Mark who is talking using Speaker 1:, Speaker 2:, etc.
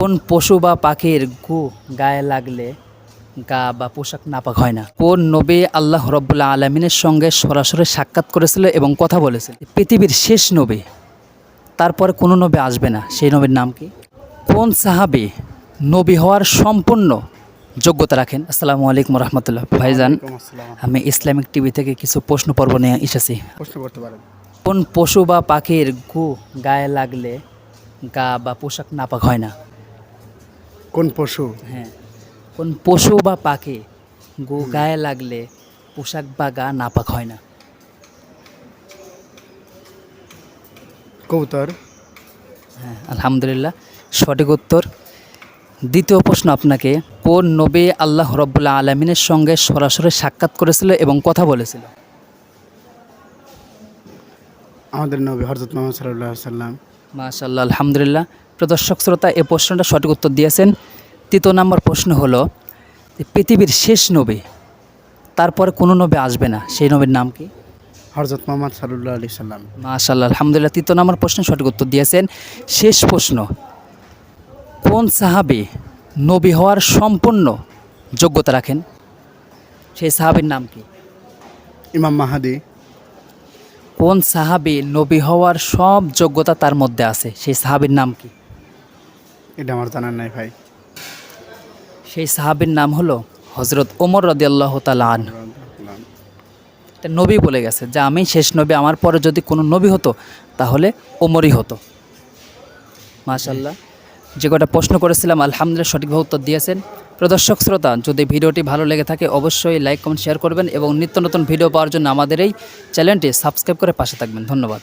Speaker 1: কোন পশু বা পাখির গু গায়ে লাগলে গা বা পোশাক নাপাক হয় না? কোন নবী আল্লাহ রব্বুল্লা আলমিনের সঙ্গে সরাসরি সাক্ষাৎ করেছিল এবং কথা বলেছিল? পৃথিবীর শেষ নবী তারপরে কোনো নবী আসবে না সেই নবীর নাম কি? কোন সাহাবি নবী হওয়ার সম্পূর্ণ যোগ্যতা রাখেন? আসসালামু আলাইকুম রহমতুল্লাহ। ভাইজান আমি ইসলামিক টিভি থেকে কিছু প্রশ্ন পর্ব নিয়ে এসেছি।
Speaker 2: প্রশ্ন করতে পারেন।
Speaker 1: কোন পশু বা পাখির গু গায়ে লাগলে গা বা পোশাক নাপাক হয় না?
Speaker 2: কোন পশু?
Speaker 1: হ্যাঁ। কোন পশু বা পাখি গো গায়ে লাগলে পোশাক বা গা নাপাক হয় না।
Speaker 2: কবুতর?
Speaker 1: হ্যাঁ আলহামদুলিল্লাহ সঠিক উত্তর। দ্বিতীয় প্রশ্ন আপনাকে কোন নবী আল্লাহ রব্বুল্লাহ আলমিনের সঙ্গে সরাসরি সাক্ষাৎ করেছিল এবং কথা বলেছিল?
Speaker 2: আমাদের নবী হরজত মোহাম্মদ সাল্লাহ সাল্লাম
Speaker 1: মাশাল্লাহ আলহামদুলিল্লাহ। প্রদর্শক শ্রোতা এ প্রশ্নটা সঠিক উত্তর দিয়েছেন। তৃতীয় নম্বর প্রশ্ন হলো পৃথিবীর শেষ নবী তারপরে কোনো নবী আসবে না সেই নবীর নাম কি?
Speaker 2: হরজত মোহাম্মদ সাল্লাহ আলি সাল্লাম।
Speaker 1: মাশাল্লাহ আলহামদুলিল্লাহ। তৃতীয় নম্বর প্রশ্ন সঠিক উত্তর দিয়েছেন। শেষ প্রশ্ন কোন সাহাবি নবী হওয়ার সম্পূর্ণ যোগ্যতা রাখেন? সেই সাহাবির নাম কি?
Speaker 2: ইমাম মাহাদি।
Speaker 1: কোন সাহাবি নবী হওয়ার সব যোগ্যতা তার মধ্যে আছে? সেই সাহাবির নাম কি?
Speaker 2: এটা আমার জানার নাই ভাই।
Speaker 1: সেই সাহাবির নাম হলো হজরত ওমর রদিয়াল্লাহ তালান নবী বলে গেছে যে আমি শেষ নবী আমার পরে যদি কোনো নবী হতো তাহলে ওমরই হতো। মাশাল্লাহ যে কটা প্রশ্ন করেছিলাম, আলহামদুলিল্লাহ সঠিকভাবে উত্তর দিয়েছেন। প্রদর্শক শ্রোতা, যদি ভিডিওটি ভালো লেগে থাকে, অবশ্যই লাইক কমেন্ট শেয়ার করবেন এবং নিত্য নতুন ভিডিও পাওয়ার জন্য আমাদের এই চ্যানেলটি সাবস্ক্রাইব করে পাশে থাকবেন। ধন্যবাদ।